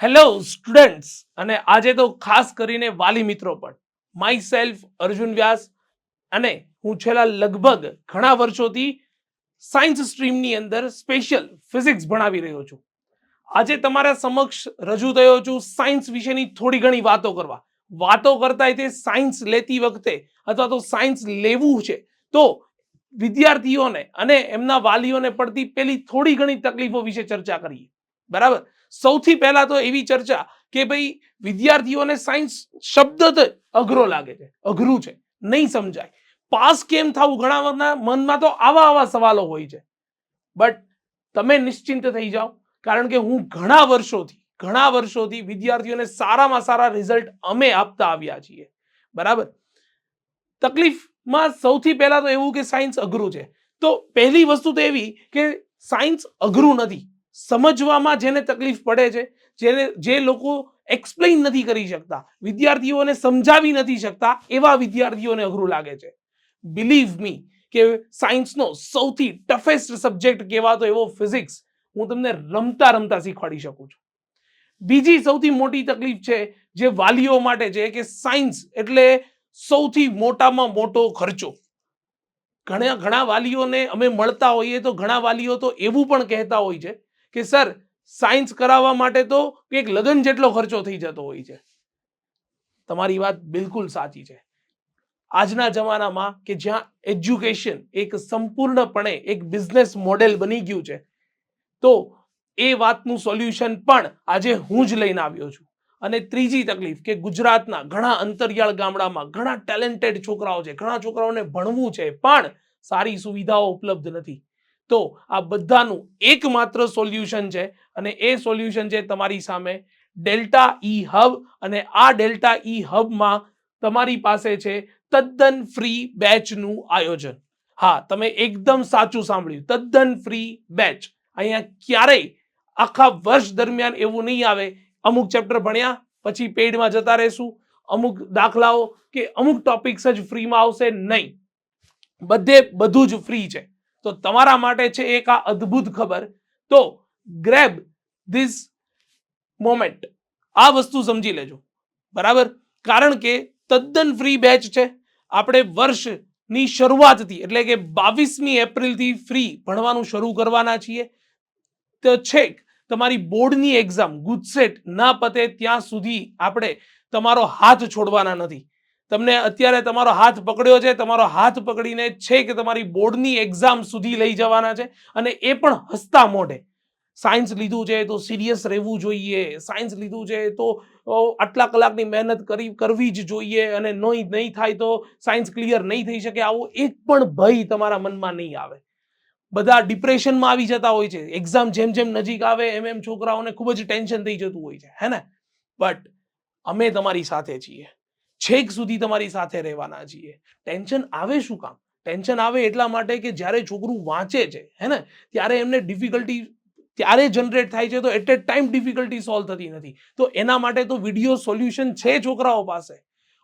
Hello students અને આજે તો ખાસ કરીને વાલી મિત્રો પણ. માય સેલ્ફ અર્જુન વ્યાસ અને હું છેલ્લા લગભગ ઘણા વર્ષોથી સાયન્સ સ્ટ્રીમની અંદર સ્પેશિયલ ફિઝિક્સ ભણાવી રહ્યો છું. આજે તમારા સમક્ષ રજૂ થયો છું સાયન્સ વિશેની થોડી ઘણી વાતો કરવા. વાતો કરતા તે સાયન્સ લેતી વખતે અથવા તો સાયન્સ લેવું છે, તો વિદ્યાર્થીઓને અને એમના વાલીઓને પડતી પેલી થોડી ઘણી તકલીફો વિશે ચર્ચા કરીએ. બરાબર? સૌથી પહેલા તો એવી ચર્ચા કે ભાઈ વિદ્યાર્થીઓને સાયન્સ શબ્દ જ અઘરો લાગે છે, અઘરું છે, નહીં સમજાય. પાસ કેમ થવું ઘણા મનમાં તો આવા આવા સવાલો હોય છે. બટ તમે નિશ્ચિંત થઈ જાઓ, કારણ કે હું ઘણા વર્ષોથી ઘણા વર્ષોથી વિદ્યાર્થીઓને સારામાં સારા રિઝલ્ટ અમે આપતા આવ્યા છીએ. બરાબર? તકલીફમાં સૌથી પહેલા તો એવું કે સાયન્સ અઘરું છે. તો પહેલી વસ્તુ તો એવી કે સાયન્સ અઘરું નથી. સમજવામાં જેને તકલીફ પડે છે, જેને, જે લોકો એક્સપ્લેન નથી કરી શકતા, વિદ્યાર્થીઓને સમજાવી નથી શકતા, એવા વિદ્યાર્થીઓને અઘરું લાગે છે. બિલીવ મી કે સાયન્સનો સૌથી ટફેસ્ટ સબ્જેક્ટ કહેવાતો એવો ફિઝિક્સ હું તમને રમતા રમતા શીખવાડી શકું છું. બીજી સૌથી મોટી તકલીફ છે, જે વાલીઓ માટે છે, કે સાયન્સ એટલે સૌથી મોટામાં મોટો ખર્ચો. ઘણા ઘણા વાલીઓને અમે મળતા હોઈએ તો ઘણા વાલીઓ તો એવું પણ કહેતા હોય છે કે સર, સાયન્સ કરાવવા માટે તો એક લગ્ન જેટલો ખર્ચો થઈ જતો હોય છે. તમારી વાત બિલકુલ સાચી છે. આજના જમાનામાં કે જ્યાં એજ્યુકેશન એક સંપૂર્ણપણે એક બિઝનેસ મોડેલ બની ગયું છે, તો એ વાતનું સોલ્યુશન પણ આજે હું જ લઈને આવ્યો છું. અને ત્રીજી તકલીફ કે ગુજરાતના ઘણા અંતરિયાળ ગામડામાં ઘણા ટેલેન્ટેડ છોકરાઓ છે, ઘણા છોકરાઓને ભણવું છે, પણ સારી સુવિધાઓ ઉપલબ્ધ નથી. તો આ બધાનું એકમાત્ર સોલ્યુશન છે અને એ સોલ્યુશન છે તમારી સામે ડેલ્ટા ઈ હબ અને આ ડેલ્ટા ઈ હબમાં તમારી પાસે છે તદ્દન ફ્રી બેચનું આયોજન. હા, તમે એકદમ સાચું સાંભળ્યું. તદ્દન ફ્રી બેચ. અહીંયા ક્યારેય આખા વર્ષ દરમિયાન એવું નહીં આવે. અમુક ચેપ્ટર ભણ્યા, પછી પેડમાં જતા રહેશું. અમુક દાખલાઓ કે અમુક ટોપિક્સ જ ફ્રીમાં આવશે નહીં. બધે બધું જ ફ્રી છે. તો તમારા માટે છે એક આ અદ્ભુત ખબર. તો ગ્રેબ ધીસ મોમેન્ટ આ વસ્તુ સમજી લેજો. બરાબર? કારણ કે તદ્દન ફ્રી બેચ છે. આપણે વર્ષની શરૂઆતથી, એટલે કે બાવીસમી એપ્રિલથી ફ્રી ભણવાનું શરૂ કરવાના છીએ. તો છેક, તમારી બોર્ડની એક્ઝામ ગુજસેટ ના પતે ત્યાં સુધી આપણે તમારો હાથ છોડવાના નથી. તમને અત્યારે તમારો હાથ પકડ્યો છે, તમારો હાથ પકડીને છે કે તમારી બોર્ડની એક્ઝામ સુધી લઈ જવાના છે અને એ પણ હસતા મોઢે. સાયન્સ લીધું છે તો સિરિયસ રહેવું જોઈએ સાયન્સ લીધું છે તો આટલા કલાકની મહેનત કરી, કરવી જ જોઈએ અને નહીં નહીં થાય તો સાયન્સ ક્લિયર નહીં થઈ શકે. આવો એક પણ ભય તમારા મનમાં નહીં આવે. બધા ડિપ્રેશનમાં આવી જતા હોય છે. એક્ઝામ જેમ જેમ નજીક આવે, એમ એમ છોકરાઓને ખૂબ જ ટેન્શન થઈ જતું હોય છે. હે ને? બટ અમે તમારી સાથે છીએ. છેક સુધી તમારી સાથે રહેવાના છીએ. ટેન્શન આવે શું કામ? ટેન્શન આવે એટલા માટે કે જ્યારે છોકરું વાંચે છે, હે ને, ત્યારે એમને ડિફિકલ્ટી ત્યારે જનરેટ થાય છે, તો at a time difficulty solve થતી નથી. તો એના માટે તો વીડિયો સોલ્યુશન છે છોકરાઓ પાસે.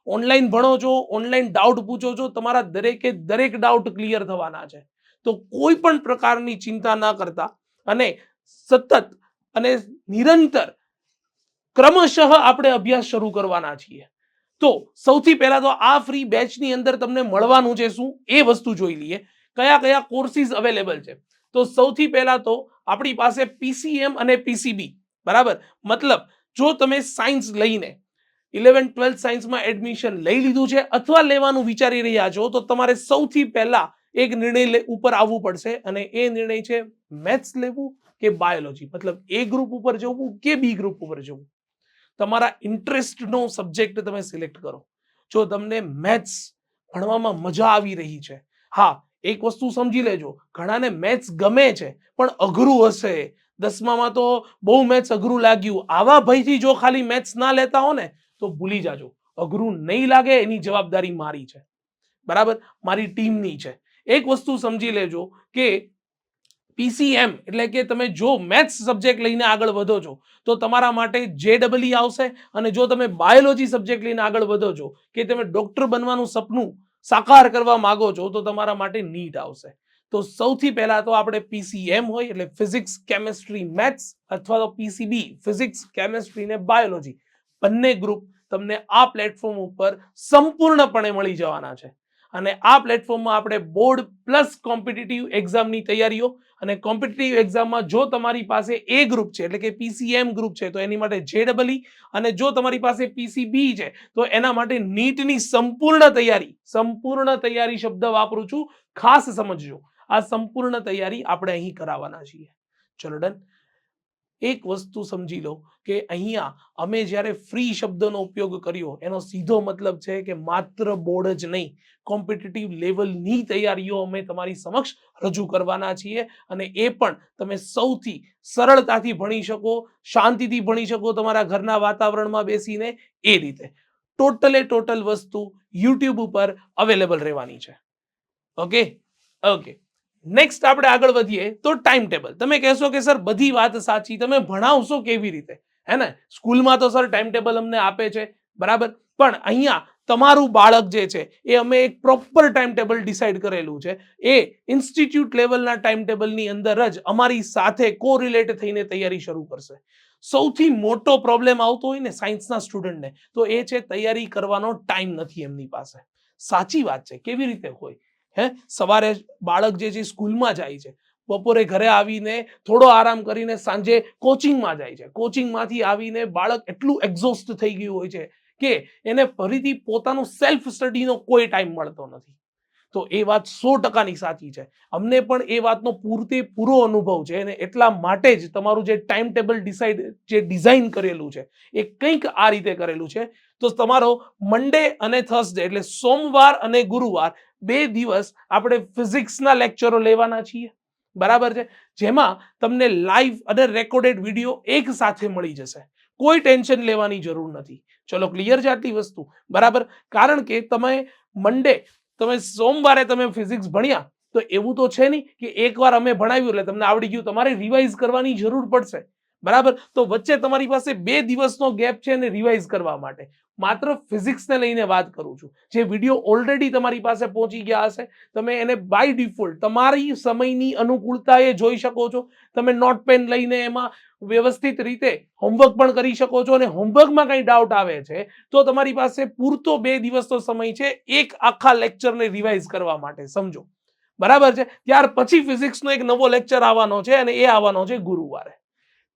ઓનલાઈન ભણો છો ઓનલાઈન ડાઉટ પૂછો છો, તમારા દરેકે દરેક ડાઉટ ક્લિયર થવાના છે. તો કોઈ પણ પ્રકારની ચિંતા ના કરતા અને સતત અને નિરંતર ક્રમશઃ આપણે અભ્યાસ શરૂ કરવાના છીએ. તો સૌથી પહેલા તો આ ફ્રી બેચની અંદર તમને મળવાનું છે શું? એ વસ્તુ જોઈ લઈએ. કયા કયા કોર્સિસ અવેલેબલ છે? તો સૌથી પહેલા તો આપણી પાસે પીસીએમ અને પીસીબી બરાબર? મતલબ જો તમે સાયન્સ લઈને ઇલેવન ટ્વેલ્થ સાયન્સમાં એડમિશન લઈ લીધું છે અથવા લેવાનું વિચારી રહ્યા છો, તો તમારે સૌથી પહેલા એક નિર્ણય ઉપર આવવું પડશે અને એ નિર્ણય છે મેથ્સ લેવું કે બાયોલોજી મતલબ એ ગ્રુપ ઉપર જવું કે બી ગ્રુપ ઉપર જવું? તમારા ઇન્ટરેસ્ટનો સબ્જેક્ટ તમે સિલેક્ટ કરો. જો તમને મેથ્સ ભણવામાં મજા આવી રહી છે, હા, એક વસ્તુ સમજી લેજો, ઘણાને મેથ્સ ગમે છે, પણ અઘરું હશે. દસમામાં તો બહુ મેથ્સ અઘરું લાગ્યું. આવા ભયથી જો ખાલી મેથ્સ ના લેતા હો ને તો ભૂલી જાજો. અઘરું નહીં લાગે, એની જવાબદારી મારી છે. બરાબર? મારી ટીમની છે. એક વસ્તુ સમજી લેજો કે પીસીએમ એટલે કે તમે જો મેથ્સ સબ્જેક્ટ લઈને આગળ વધો છો, તો તમારા માટે જે ડબલઈ આવશે અને જો તમે બાયોલોજી સબ્જેક્ટ લઈને આગળ વધો છો, કે તમે ડોક્ટર બનવાનું સપનું સાકાર કરવા માગો છો, તો તમારા માટે નીટ આવશે. તો સૌથી પહેલા તો આપણે પીસીએમ હોય એટલે ફિઝિક્સ કેમેસ્ટ્રી મેથ્સ અથવા તો પીસીબી ફિઝિક્સ કેમેસ્ટ્રી ને બાયોલોજી બંને ગ્રુપ તમને આ પ્લેટફોર્મ ઉપર સંપૂર્ણપણે મળી જવાના છે. અને આ પ્લેટફોર્મમાં આપણે બોર્ડ પ્લસ કોમ્પિટિટિવ એક્ઝામની તૈયારીઓ અને કોમ્પિટિટિવ એક્ઝામમાં જો તમારી પાસે એ ગ્રુપ છે, એટલે કે પીસીએમ ગ્રુપ છે, તો એની માટે જે ડબલઈ અને જો તમારી પાસે પીસીબી છે, તો એના માટે નીટની સંપૂર્ણ તૈયારી સંપૂર્ણ તૈયારી શબ્દ વાપરું છું, ખાસ સમજજો. આ સંપૂર્ણ તૈયારી આપણે અહીં કરાવવાના છીએ. ચલો ડન એક વસ્તુ સમજી લો કે અહીંયા અમે જ્યારે ફ્રી શબ્દનો ઉપયોગ કર્યો, એનો સીધો મતલબ છે કે માત્ર બોર્ડ જ નહીં કોમ્પિટિટિવ લેવલની તૈયારીઓ અમે તમારી સમક્ષ રજૂ કરવાના છીએ અને એ પણ તમે સૌથી સરળતાથી ભણી શકો, શાંતિથી ભણી શકો તમારા ઘરના વાતાવરણમાં બેસીને એ રીતે. ટોટલે ટોટલ વસ્તુ યુટ્યુબ ઉપર અવેલેબલ રહેવાની છે. ઓકે ઓકે નેક્સ્ટ આપણે આગળ વધીએ તો ટાઈમ ટેબલ તમે કહેશો કે, સર, બધી વાત સાચી. તમે ભણાવશો કેવી રીતે? હે ને? સ્કૂલમાં તો, સર ટાઈમ ટેબલ અમને આપે છે. બરાબર? પણ અહીંયા તમારું બાળક જે છે, એ અમે એક પ્રોપર ટાઈમ ટેબલ ડિસાઇડ કરેલું છે. એ ઇન્સ્ટિટ્યૂટ લેવલના ટાઈમ ટેબલની અંદર જ અમારી સાથે કોરિલેટ થઈને તૈયારી શરૂ કરશે. સૌથી મોટો પ્રોબ્લેમ આવતો હોય ને સાયન્સના સ્ટુડન્ટને તો એ છે તૈયારી કરવાનો ટાઈમ નથી એમની પાસે. સાચી વાત છે. કેવી રીતે હોય? હે? સવારે બાળક જે છે સ્કૂલમાં જાય છે. બપોરે ઘરે આવીને થોડો આરામ કરીને સાંજે કોચિંગમાં જાય છે. કોચિંગમાંથી આવીને બાળક એટલું એક્ઝોસ્ટ થઈ ગયું હોય છે કે એને ફરીથી પોતાનું સેલ્ફ સ્ટડીનો કોઈ ટાઈમ મળતો નથી. તો એ વાત સો ટકાની સાચી છે. અમને પણ એ વાતનો પૂરતી, પૂરો અનુભવ છે અને એટલા માટે જ તમારું જે ટાઈમ ટેબલ ડિસાઇડ જે ડિઝાઇન કરેલું છે, એ કંઈક આ રીતે કરેલું છે. તો તમારો મંડે અને થર્સડે એટલે સોમવાર અને ગુરુવાર બે દિવસ આપણે ફિઝિક્સના લેક્ચરો લેવાના છીએ. બરાબર છે? જેમાં તમને લાઈવ અને રેકોર્ડેડ વીડિયો એક સાથે મળી જશે. કોઈ ટેન્શન લેવાની જરૂર નથી. ચલો ક્લિયર છે આટલી વસ્તુ? બરાબર? કારણ કે તમે મંડે તમે સોમવારે તમે ફિઝિક્સ ભણ્યા, તો એવું તો છે નહીં કે એકવાર અમે ભણાવ્યું એટલે તમને આવડી ગયું. તમારે રિવાઇઝ કરવાની જરૂર પડશે. બરાબર? તો વચ્ચે તમારી પાસે બે દિવસનો ગેપ છે એને રિવાઇઝ કરવા માટે. માત્ર ફિઝિક્સને લઈને વાત કરું છું. જે વીડિયો ઓલરેડી તમારી પાસે પહોંચી ગયા હશે. તમે એને બાય ડિફોલ્ટ તમારી સમયની અનુકૂળતાએ જોઈ શકો છો. તમે નોટ પેન લઈને એમાં વ્યવસ્થિત રીતે હોમવર્ક પણ કરી શકો છો અને હોમવર્કમાં કંઈ ડાઉટ આવે છે, તો તમારી પાસે પૂરતો બે દિવસનો સમય છે એક આખા લેક્ચરને રિવાઇઝ કરવા માટે, સમજો. બરાબર છે? ત્યાર પછી ફિઝિક્સનો એક નવો લેક્ચર આવવાનો છે અને એ આવવાનો છે ગુરુવારે.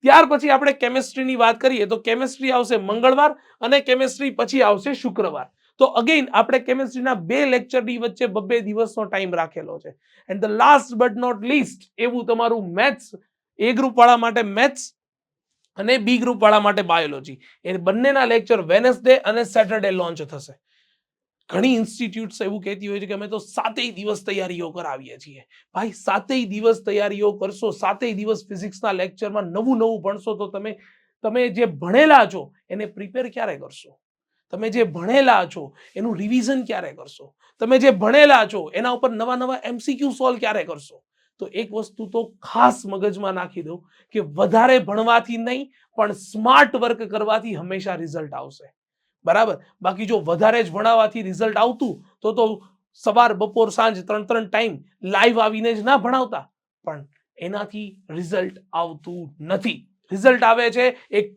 ત્યાર પછી આપણે કેમેસ્ટ્રીની વાત કરીએ તો કેમેસ્ટ્રી આવશે મંગળવાર અને કેમેસ્ટ્રી પછી આવશે શુક્રવાર. તો અગેઇન આપણે કેમેસ્ટ્રીના બે લેક્ચરની વચ્ચે બબ્બે દિવસનો ટાઈમ રાખેલો છે. And the last but not least એવું તમારું મેથ્સ એ ગ્રુપ વાળા માટે મેથ્સ અને બી ગ્રુપવાળા માટે બાયોલોજી એ બંનેના લેક્ચર વેનસડે અને સેટરડે લોન્ચ થશે. ઘણી ઇન્સ્ટિટ્યૂટ્સ એવું કહેતી હોય છે કે અમે તો સાતેય દિવસ તૈયારીઓ કરાવીએ છીએ. ભાઈ, સાતેય દિવસ તૈયારીઓ કરશો, સાતેય દિવસ ફિઝિક્સના લેક્ચરમાં નવું નવું ભણશો તો તમે તમે જે ભણેલા છો એને પ્રિપેર ક્યારે કરશો? તમે જે ભણેલા છો એનું રિવિઝન ક્યારે કરશો? તમે જે ભણેલા છો એના ઉપર નવા નવા એમસીક્યુ સોલ્વ ક્યારે કરશો? તો એક વસ્તુ તો ખાસ મગજમાં નાખી દો કે વધારે ભણવાથી નહીં, પણ સ્માર્ટ વર્ક કરવાથી હંમેશા રિઝલ્ટ આવશે. બરાબર? બાકી જો વધારે જ ભણાવવાથી રિઝલ્ટ આવતું, તો તો સવાર, બપોર, સાંજ ત્રણ ત્રણ ટાઈમ લાઈવ આવીને જ ના ભણાવતા. પણ એનાથી રિઝલ્ટ આવતું નથી. રિઝલ્ટ આવે છે એક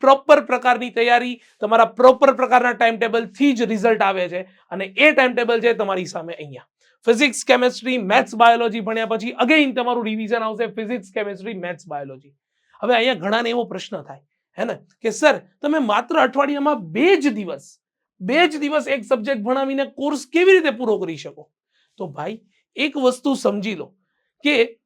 પ્રોપર પ્રકારની તૈયારી, તમારા પ્રોપર પ્રકારના ટાઈમ ટેબલથી જ રિઝલ્ટ આવે છે. અને એ ટાઈમ ટેબલ છે તમારી સામે અહીંયા. ફિઝિક્સ કેમેસ્ટ્રી મેથ્સ બાયોલોજી ભણ્યા પછી અગેઇન તમારું રિવિઝન આવશે ફિઝિક્સ કેમેસ્ટ્રી મેથ્સ બાયોલોજી હવે અહીંયા ઘણાને એવો પ્રશ્ન થાય. હે ને? કે સર, તમે માત્ર અઠવાડિયામાં બે જ દિવસ, બે જ દિવસ એક સબ્જેક્ટ ભણાવીને કોર્સ કેવી રીતે પૂરો કરી શકો? તો ભાઈ, એક વસ્તુ સમજી લો કે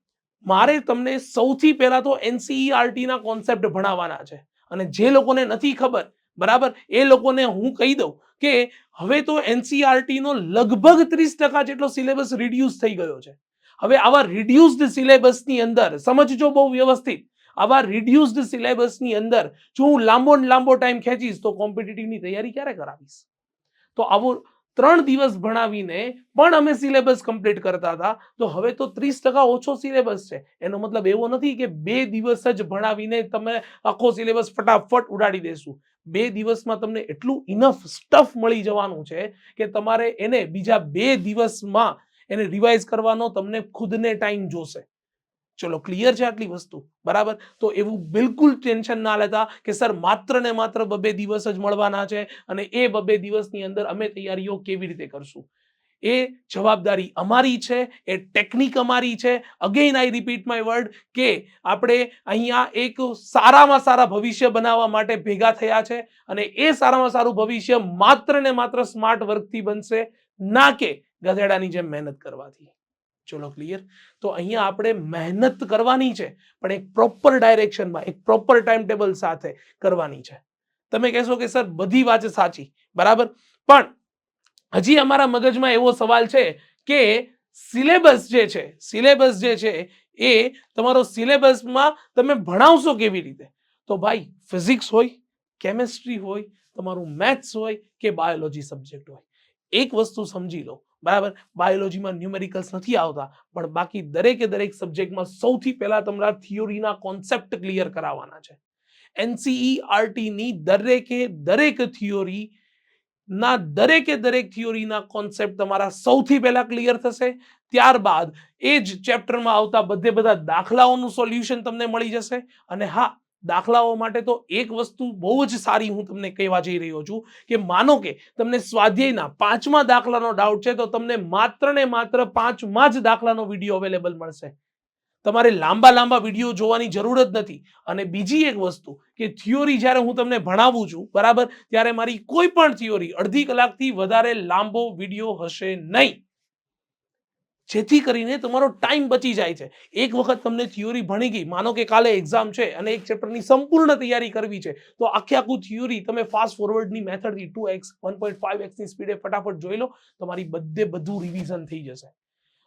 મારે તમને સૌથી પહેલા તો NCERT ના કોન્સેપ્ટ ભણાવવાના છે. અને જે લોકોને નથી ખબર, બરાબર, એ લોકોને હું કહી દઉં કે હવે તો એનસીઆરટીનો નો લગભગ ત્રીસ ટકા જેટલો સિલેબસ રિડ્યુસ થઈ ગયો છે. હવે આવા રિડ્યુસ્ડ સિલેબસની અંદર, સમજજો બહુ વ્યવસ્થિત આવા રિડ્યુસ્ડ સિલેબસની અંદર જો હું લાંબો ને લાંબો ટાઈમ ખેંચીશ તો કોમ્પિટિટિવની તૈયારી ક્યારે કરાવીશ? તો આવું ત્રણ દિવસ ભણાવીને પણ અમે સિલેબસ કમ્પ્લીટ કરતા હતા, તો હવે તો ત્રીસ ટકા ઓછો સિલેબસ છે. એનો મતલબ એવો નથી કે બે દિવસ જ ભણાવીને તમે આખો સિલેબસ ફટાફટ ઉડાડી દેશું. બે દિવસમાં તમને એટલું ઇનફ સ્ટફ મળી જવાનું છે કે તમારે એને બીજા બે દિવસમાં એને રિવાઇઝ કરવાનો તમને ખુદને ટાઈમ જોશે. ચલો ક્લિયર છે આટલી વસ્તુ? બરાબર? તો એવું બિલકુલ ટેન્શન ના લેતા કે સર માત્ર ને માત્ર બબે દિવસ જ મળવાના છે અને એ બબે દિવસની અંદર અમે તૈયારીઓ કેવી રીતે કરશું? એ જવાબદારી અમારી છે, એ ટેકનિક અમારી છે. Again I repeat my word કે આપણે અહીંયા એક સારામાં સારા ભવિષ્ય બનાવવા માટે ભેગા થયા છે અને એ સારામાં સારું ભવિષ્ય માત્ર ને માત્ર સ્માર્ટ વર્કથી બનશે, ના કે ગધેડાની જેમ મહેનત કરવાથી. ચલો ક્લિયર તો અહીંયા આપણે મહેનત કરવાની છે, પણ એક પ્રોપર ડાયરેક્શનમાં એક પ્રોપર ટાઈમ ટેબલ સાથે કરવાની છે. તમે કહેશો કે સર, બધી વાત સાચી, બરાબર? પણ હજી અમારા મગજમાં એવો સવાલ છે કે સિલેબસ જે છે સિલેબસ જે છે, એ તમારો સિલેબસમાં તમે ભણાવશો કેવી રીતે? તો ભાઈ ફિઝિક્સ હોય કેમેસ્ટ્રી હોય, તમારું મેથ્સ હોય કે બાયોલોજી સબ્જેક્ટ હોય. એક વસ્તુ સમજી લો બરાબર? બાયોલોજીમાં ન્યુમેરિકલ્સ નથી આવતા, પણ બાકી દરેકે દરેક સબ્જેક્ટમાં સૌથી પહેલા તમારા થિયોરીના કોન્સેપ્ટ ક્લિયર કરાવવાના છે. E એનસીઈઆરટીની દરેકે દરેક થિયોરી ના દરેકે દરેક થિયોરીના કોન્સેપ્ટ તમારા સૌથી પહેલા ક્લિયર થશે. ત્યારબાદ એ જ ચેપ્ટરમાં આવતા બધે બધા દાખલાઓનું સોલ્યુશન તમને મળી જશે. અને હા દાખલાઓ માટે તો એક વસ્તુ બહુ જ સારી હું તમને કહેવા જઈ રહ્યો છું કે માનો કે તમને સ્વાધ્યાયના પાંચમા દાખલાનો ડાઉટ છે, તો તમને માત્ર ને માત્ર પાંચમા જ દાખલાનો વીડિયો અવેલેબલ મળશે. તમારે લાંબા લાંબા વીડિયો જોવાની જરૂર જ નથી. અને બીજી એક વસ્તુ કે થિયોરી જ્યારે હું તમને ભણાવું છું, બરાબર? ત્યારે મારી કોઈ પણ થિયોરી અડધી કલાકથી વધારે લાંબો વીડિયો હશે નહીં. જેથી કરીને તમારો ટાઈમ બચી જાય છે. એક વખત તમને થિયોરી ભણી ગઈ, માનો કે કાલે એક્ઝામ છે અને એક ચેપ્ટરની સંપૂર્ણ તૈયારી કરવી છે, તો આખે આખું થિયોરી તમે ફાસ્ટ ફોરવર્ડની મેથડથી two X one point five એક્સની સ્પીડે ફટાફટ જોઈ લો, તમારી બધે બધું રિવિઝન થઈ જશે.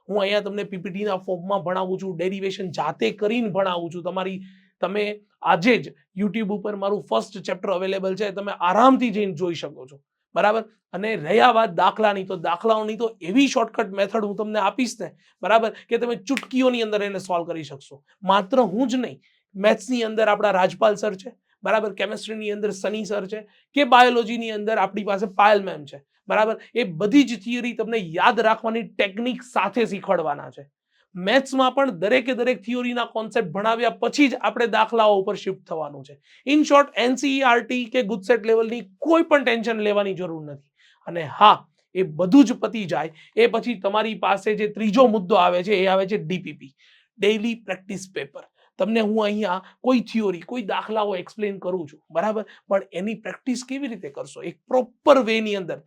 હું અહીંયા તમને પીપીટીના ફોર્મમાં ભણાવું છું ડેરિવેશન જાતે કરીને ભણાવું છું. તમારી, તમે આજે જ યુટ્યુબ ઉપર મારું ફર્સ્ટ ચેપ્ટર અવેલેબલ છે, તમે આરામથી જઈને જોઈ શકો છો. બરાબર? અને રહ્યા વાત દાખલાની, તો દાખલાઓની તો એવી શોર્ટકટ મેથડ હું તમને આપીશ ને, બરાબર? કે તમે ચૂટકીઓની અંદર એને સોલ્વ કરી શકશો. માત્ર હું જ નહીં, મેથ્સની અંદર આપણા રાજપાલ સર છે, બરાબર? કેમેસ્ટ્રીની અંદર સની સર છે, કે બાયોલોજીની અંદર આપણી પાસે પાયલ મેમ છે, બરાબર? એ બધી જ થિયરી તમને યાદ રાખવાની ટેકનિક સાથે શીખવાડવાના છે. મેથ્સમાં પણ દરેકે દરેક થિયોરીના કોન્સેપ્ટ ભણાવ્યા પછી જ આપણે દાખલાઓ ઉપર શિફ્ટ થવાનું છે. ઇન શોર્ટ એનસીઈઆરટી કે ગુજસેટ લેવલની કોઈ પણ ટેન્શન લેવાની જરૂર નથી. અને હા, એ બધું જ પતી જાય, એ પછી તમારી પાસે જે ત્રીજો મુદ્દો આવે છે, એ આવે છે ડીપીપી ડેઇલી પ્રેક્ટિસ પેપર તમને હું અહીંયા કોઈ થિયોરી, કોઈ દાખલાઓ એક્સપ્લેન કરું છું, બરાબર? પણ એની પ્રેક્ટિસ કેવી રીતે કરશો? એક પ્રોપર વેની અંદર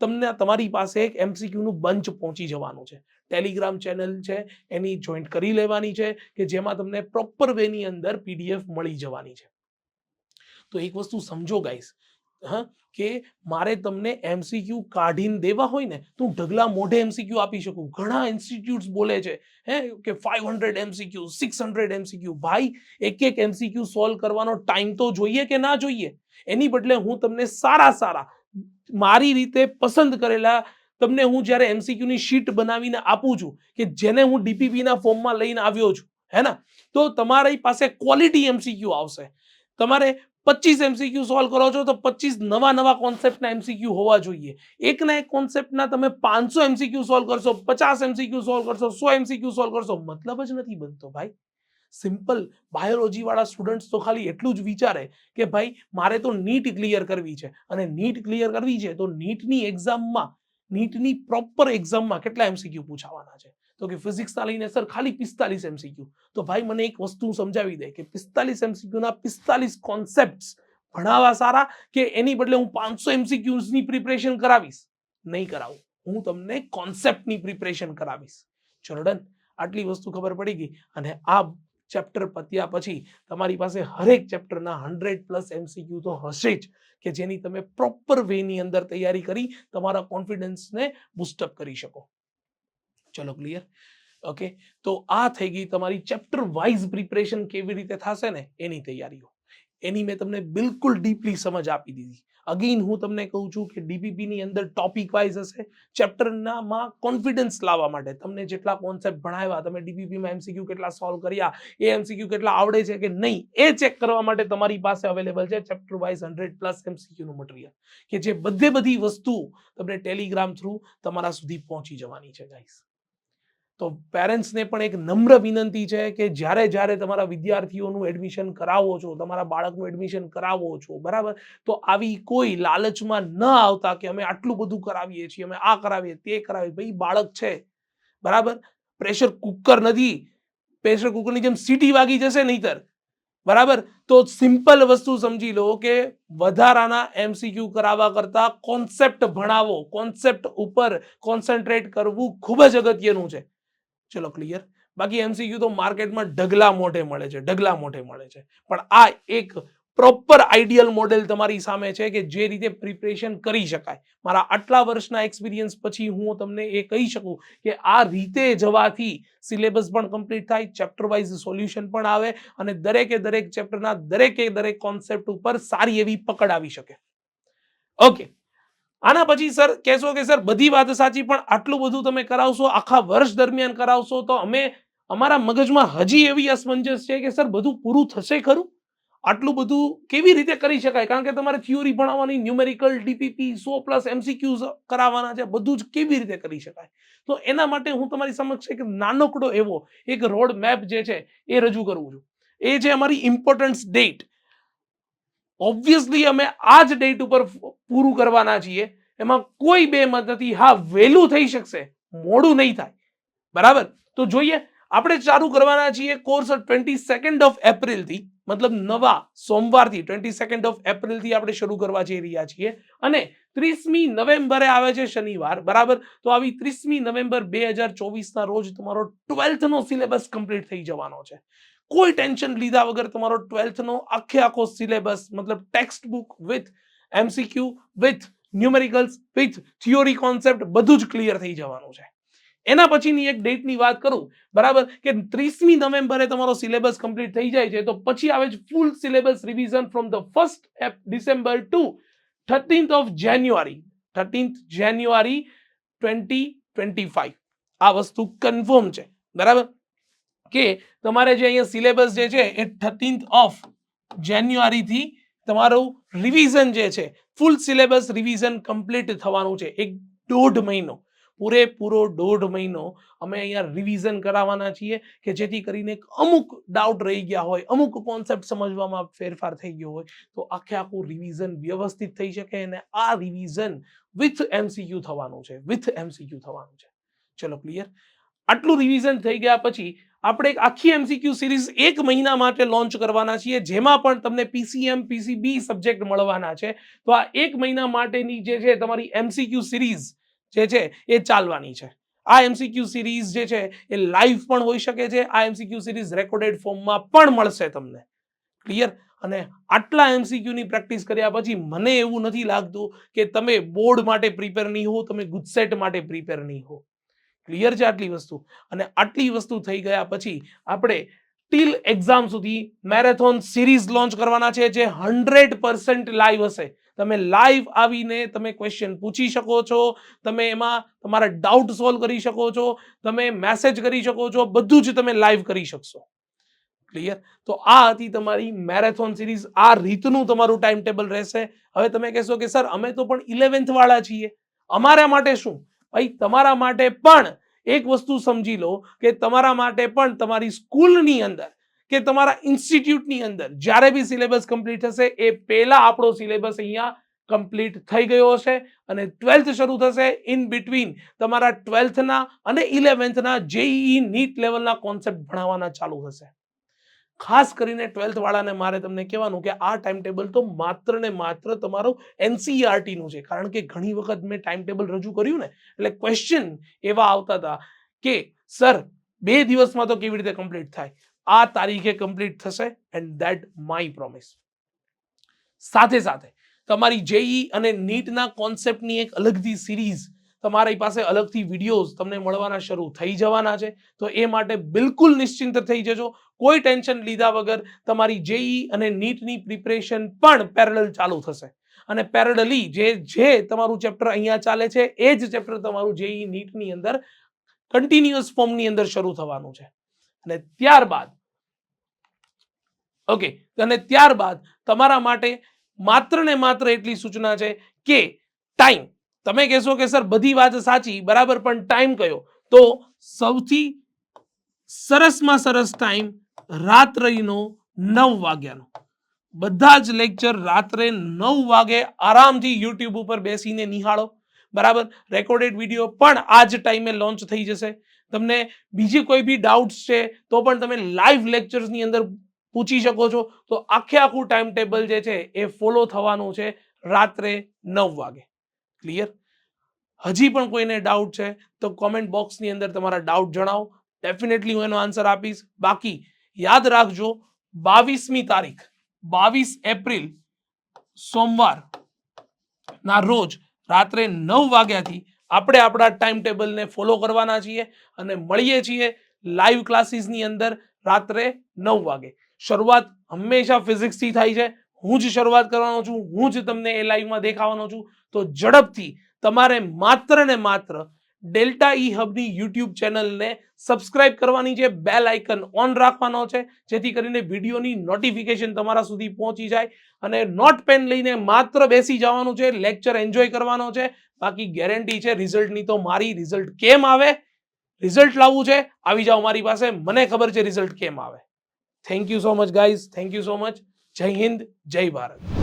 તમને તમારી પાસે એક એમસીક્યુનું બંચ પહોંચી જવાનું છે. ટેલિગ્રામ ચેનલ છે, એની જોઈન્ટ કરી લેવાની છે કે જેમાં તમને પ્રોપર વેની અંદર પીડીએફ મળી જવાની છે. તો એક વસ્તુ સમજો ગાઈસ હા, કે મારે તમને એમસીક્યુ કાઢીને દેવા હોય ને, તો હું ઢગલા મોઢે એમસીક્યુ આપી શકું. ઘણા ઇન્સ્ટિટ્યૂટ્સ બોલે છે, હે, કે five hundred MCQ six hundred MCQ ભાઈ, એક એક એમસીક્યુ સોલ્વ કરવાનો ટાઈમ તો જોઈએ કે ના જોઈએ? એની બદલે હું તમને સારા સારા, મારી રીતે પસંદ કરેલા તમને હું જ્યારે એમસીક્યુની શીટ બનાવીને આપું છું કે જેને હું ડીપીપીના ફોર્મમાં લઈને આવ્યો છું, હે ને? તો તમારી પાસે ક્વોલિટી એમસીક્યુ આવશે. તમારે પચીસ એમસીક્યુ સોલ્વ કરો છો તો પચીસ નવા નવા કોન્સેપ્ટના એમસીક્યુ હોવા જોઈએ. એકના એક કોન્સેપ્ટના તમે પાંચસો એમસીક્યુ સોલ્વ કરશો, પચાસ એમસીક્યુ સોલ્વ કરશો, સો એમસીક્યુ સોલ્વ કરશો, મતલબ જ નથી બનતો ભાઈ. સિમ્પલ બાયોલોજી વાળા સ્ટુડન્ટ્સ તો ખાલી એટલું જ વિચારે કે ભાઈ, મારે તો નીટ ક્લિયર કરવી છે. અને નીટ ક્લિયર કરવી છે તો નીટની એક્ઝામમાં નીટની પ્રોપર એક્ઝામમાં કેટલા એમસીક્યુ પૂછાવાના છે? તો કે ફિઝિક્સના લઈને સર ખાલી પિસ્તાલીસ એમસીક્યુ તો ભાઈ મને એક વસ્તુ સમજાવી દે કે પિસ્તાલીસ એમસીક્યુના પિસ્તાલીસ કોન્સેપ્ટ ભણાવવા સારા કે એની બદલે હું પાંચસો એમસીક્યુઝની પ્રિપરેશન કરાવીશ? નહીં કરાવું. હું તમને કોન્સેપ્ટની પ્રિપરેશન કરાવીશ. જોર્ડન આટલી વસ્તુ ખબર પડી ગઈ. અને આ ચેપ્ટર પત્યા પછી તમારી પાસે હરેક ચેપ્ટરના હંડ્રેડ પ્લસ એમસીક્યુ તો હશે જ કે જેની તમે પ્રોપર વેની અંદર તૈયારી કરી તમારા કોન્ફિડન્સને બુસ્ટઅપ કરી શકો. ચલો ક્લિયર? ઓકે. તો આ થઈ ગઈ તમારી ચેપ્ટર વાઇઝ પ્રિપરેશન કેવી રીતે થશે ને એની તૈયારીઓ. એની મેં તમને બિલકુલ ડીપલી સમજ આપી દીધી. અગેન હું તમને કહું છું કે ડીપીપી ની અંદર ટોપિક વાઇઝ હશે ચેપ્ટરનામાં કોન્ફિડન્સ લાવવા માટે. તમને જેટલા કોન્સેપ્ટ ભણાવ્યા, તમે ડીપીપીમાં એમસીક્યુ કેટલા સોલ્વ કર્યા, એ એમસીક્યુ કેટલા આવડે છે કે નહીં, એ ચેક કરવા માટે તમારી પાસે અવેલેબલ છે ચેપ્ટર વાઇઝ હંડ્રેડ પ્લસ એમસીક્યુનું મટીરિયલ કે જે બધે બધી વસ્તુ તમને ટેલિગ્રામ થ્રુ તમારા સુધી પહોંચી જવાની છે ગાઈસ તો પેરેન્ટ્સને પણ એક નમ્ર વિનંતી છે કે જ્યારે જ્યારે તમારા વિદ્યાર્થીઓનું એડમિશન કરાવો છો, તમારા બાળકનું એડમિશન કરાવો છો, બરાબર? તો આવી કોઈ લાલચમાં ન આવતા કે અમે આટલું બધું કરાવીએ છીએ, અમે આ કરાવીએ, તે કરાવીએ. ભાઈ, બાળક છે, બરાબર? પ્રેશર કુકર નથી. પ્રેશર કુકરની જેમ સીટી વાગી જશે નહીતર, બરાબર? તો સિમ્પલ વસ્તુ સમજી લો કે વધારાના એમસીક્યુ કરાવવા કરતા કોન્સેપ્ટ ભણાવો. કોન્સેપ્ટ ઉપર કોન્સન્ટ્રેટ કરવું ખૂબ જ અગત્યનું છે. ચલો ક્લિયર બાકી એમસીક્યુ તો માર્કેટમાં ઢગલા મોઢે મળે છે, ઢગલા મોઢે મળે છે. પણ આ એક પ્રોપર આઈડિયલ મોડેલ તમારી સામે છે કે જે રીતે પ્રિપરેશન કરી શકાય. મારા આટલા વર્ષના એક્સપિરિયન્સ પછી હું તમને એ કહી શકું કે આ રીતે જવાથી સિલેબસ પણ કમ્પ્લીટ થાય ચેપ્ટર વાઇઝ સોલ્યુશન પણ આવે અને દરેકે દરેક ચેપ્ટરના દરેકે દરેક કોન્સેપ્ટ ઉપર સારી એવી પકડ આવી શકે. ઓકે આના પછી, સર, કહેશો કે, સર, બધી વાત સાચી, પણ આટલું બધું તમે કરાવશો, આખા વર્ષ દરમિયાન કરાવશો, તો અમે અમારા મગજમાં હજી એવી અસમંજસ છે કે, સર, બધું પૂરું થશે ખરું? આટલું બધું કેવી રીતે કરી શકાય? કારણ કે તમારે થિયોરી ભણાવવાની, ન્યુમેરિકલ, ડીપીપી, સો પ્લસ એમસીક્યુઝ કરાવવાના છે, બધું જ કેવી રીતે કરી શકાય? તો એના માટે હું તમારી સમક્ષ એક નાનકડો એવો એક રોડ મેપ જે છે, એ રજૂ કરું છું. એ છે અમારી ઇમ્પોર્ટન્સ ડેટ ઓબ્વિયસલી અમે આ જ ડેટ ઉપર પૂરું કરવાના છીએ. એમાં કોઈ બે મત નથી. હા, વહેલું થઈ શકશે. મોડું નહીં થાય. બરાબર? તો જોઈએ, આપણે ચાલુ કરવાના છીએ કોર્સ ટ્વેન્ટી સેકન્ડ ઓફ એપ્રિલથી મતલબ નવા સોમવારથી. ટ્વેન્ટી સેકન્ડ ઓફ એપ્રિલથી આપણે શરૂ કરવા જઈ રહ્યા છીએ. અને ત્રીસમી નવેમ્બરે આવે છે શનિવાર. બરાબર? તો આવી ત્રીસમી નવેમ્બર બે હજાર ચોવીસના રોજ તમારો ટ્વેલ્થનો સિલેબસ કમ્પ્લીટ થઈ જવાનો છે. કોઈ ટેન્શન લીધા વગર તમારો ટ્વેલ્થનો આખે આખો સિલેબસ, મતલબ text book with MCQ with numericals with theory concept બધું જ ક્લિયર થઈ જવાનું છે. એના પછીની એક ડેટની વાત કરું, બરાબર? કે ત્રીસમી નવેમ્બરે તમારો સિલેબસ કમ્પ્લીટ થઈ જાય છે, તો પછી આવે છે full syllabus revision from the first December to thirteenth of January thirteenth January twenty twenty five આ વસ્તુ કન્ફર્મ છે. બરાબર? કે તમારે જે અહીંયા સિલેબસ જે છે એ થર્ટીન્થ ઓફ જાન્યુઆરીથી તમારું રિવિઝન જે છે ફૂલ સિલેબસ રિવિઝન કમ્પ્લીટ થવાનું છે, એક દોઢ મહિનો. પૂરેપૂરો દોઢ મહિનો અમે અહીંયા રિવિઝન કરાવવાના છીએ કે જેથી કરીને અમુક ડાઉટ રહી ગયા હોય, અમુક કોન્સેપ્ટ સમજવામાં ફેરફાર થઈ ગયો હોય, તો આખે આખું રિવિઝન વ્યવસ્થિત થઈ શકે અને આ રિવિઝન વિથ એમસીક્યુ થવાનું છે વિથ એમસીક્યુ થવાનું છે. ચલો ક્લિયર આટલું રિવિઝન થઈ ગયા પછી આપણે એક આખી એમસીક્યુ સિરીઝ એક મહિના માટે લોન્ચ કરવાના છીએ, જેમાં પણ તમને પીસીએમ પીસીબી સબ્જેક્ટ મળવાના છે. તો આ એક મહિના માટેની જે છે તમારી એમસીક્યુ સિરીઝ જે છે એ ચાલવાની છે. આ એમસીક્યુ સિરીઝ જે છે એ લાઈવ પણ હોઈ શકે છે, આ એમસીક્યુ સિરીઝ રેકોર્ડેડ ફોર્મમાં પણ મળશે તમને. ક્લિયર અને આટલા એમસીક્યુની પ્રેક્ટિસ કર્યા પછી મને એવું નથી લાગતું કે તમે બોર્ડ માટે પ્રિપેર નહીં હો, તમે ગુજસેટ માટે પ્રિપેર નહીં હો. ક્લિયર છે આટલી વસ્તુ? અને આટલી વસ્તુ થઈ ગયા પછી આપણે ટીલ એક્ઝામ સુધી મેરેથોન સિરીઝ લોન્ચ કરવાના છે, જે હંડ્રેડ પર્સન્ટ લાઈવ હશે. તમે લાઈવ આવીને તમે ક્વેશ્ચન પૂછી શકો છો, તમે એમાં તમારા ડાઉટ સોલ્વ કરી શકો છો, તમે મેસેજ કરી શકો છો, બધું જ તમે લાઈવ કરી શકશો. ક્લિયર તો આ હતી તમારી મેરેથોન સિરીઝ આ રીતનું તમારું ટાઈમ ટેબલ રહેશે. હવે તમે કહેશો કે, સર, અમે તો પણ ઇલેવન્થ વાળા છીએ. અમારા માટે શું? ભાઈ, તમારા માટે પણ એક વસ્તુ સમજી લો કે તમારા માટે પણ તમારી સ્કૂલની અંદર કે તમારા ઇન્સ્ટિટ્યૂટની અંદર જ્યારે બી સિલેબસ કમ્પ્લીટ થશે, એ પહેલાં આપણો સિલેબસ અહીંયા કમ્પ્લીટ થઈ ગયો હશે અને ટ્વેલ્થ શરૂ થશે. ઇન બિટવીન તમારા ટ્વેલ્થના અને ઇલેવન્થના જેઈઈ નીટ લેવલના કોન્સેપ્ટ ભણાવવાના ચાલુ થશે. ખાસ કરીને ટ્વેલ્થ વાળાને મારે તમને કહેવાનું કે આ ટાઈમ ટેબલ તો માત્ર ને માત્ર તમારું NCERT નું છે. કારણ કે ઘણી વખત મેં ટાઈમ ટેબલ રજૂ કર્યું ને, એટલે ક્વેશ્ચન એવા આવતા હતા કે, સર, બે દિવસમાં તો કેવી રીતે કમ્પ્લીટ થાય? આ તારીખે કમ્પ્લીટ થશે એન્ડ ધેટ માય પ્રોમિસ સાથે સાથે તમારી જેઈ અને નીટના કોન્સેપ્ટની એક અલગથી સિરીઝ તમારી પાસે અલગથી વિડીયોઝ તમને મળવાના શરૂ થઈ જવાના છે. તો એ માટે બિલકુલ નિશ્ચિંત થઈ જજો. કોઈ ટેન્શન લીધા વગર તમારી જેઈ અને નીટની પ્રિપરેશન પણ પેરેલલ ચાલુ થશે. અને પેરેલલી જે જે તમારું ચેપ્ટર અહીંયા ચાલે છે, એ જ ચેપ્ટર તમારું જેઈ નીટની અંદર કન્ટિન્યુઅસ ફોર્મની અંદર શરૂ થવાનું છે. અને ત્યારબાદ ઓકે અને ત્યારબાદ તમારા માટે માત્ર ને માત્ર એટલી સૂચના છે કે ટાઈમ તમે કહેશો કે, સર, બધી વાત સાચી, બરાબર, પણ ટાઈમ કયો? તો સૌથી સરસમાં સરસ ટાઈમ રાત્રિનો નવ વાગ્યાનો. બધા જ લેક્ચર રાત્રે નવ વાગે આરામથી યુટ્યુબ ઉપર બેસીને નિહાળો. બરાબર? રેકોર્ડેડ વીડિયો પણ આ જ ટાઈમે લોન્ચ થઈ જશે. તમને બીજી કોઈ બી ડાઉટ્સ છે, તો પણ તમે લાઈવ લેક્ચર્સની અંદર પૂછી શકો છો. તો આખે આખું ટાઈમ ટેબલ જે છે, એ ફોલો થવાનું છે રાત્રે નવ વાગે. ક્લિયર હજી પણ કોઈને ડાઉટ છે? તો કોમેન્ટ બોક્સની અંદર તમારા ડાઉટ જણાવો. ડેફિનેટલી હું એનો આન્સર આપીશ. બાકી, યાદ રાખજો, બાવીસમી તારીખ, બાવીસ એપ્રિલ, સોમવાર, ના, રોજ, રાત્રે નવ વાગ્યાથી આપણે આપણા ટાઈમ ટેબલને ફોલો કરવાના છીએ અને મળીએ છીએ લાઈવ ક્લાસીસની અંદર રાત્રે નવ વાગે. શરૂઆત હંમેશા ફિઝિક્સથી થાય છે. હું જ શરૂઆત કરવાનો છું, હું જ તમને એ લાઈવમાં દેખાવાનો છું. તો ઝડપથી તમારે માત્ર ને માત્ર ડેલ્ટા ઈ હબની યુટ્યુબ ચેનલને સબસ્ક્રાઇબ કરવાની છે બેલ આઇકન ઓન રાખવાનો છે, જેથી કરીને વિડીયોની નોટિફિકેશન તમારા સુધી પહોંચી જાય અને નોટ પેન લઈને માત્ર બેસી જવાનું છે લેક્ચર એન્જોય કરવાનો છે. બાકી ગેરંટી છે રિઝલ્ટની તો મારી રિઝલ્ટ કેમ આવે? રિઝલ્ટ લાવવું છે, આવી જાઓ મારી પાસે, મને ખબર છે રિઝલ્ટ કેમ આવે. Thank you so much guys thank you so much જય હિન્દ જય ભારત.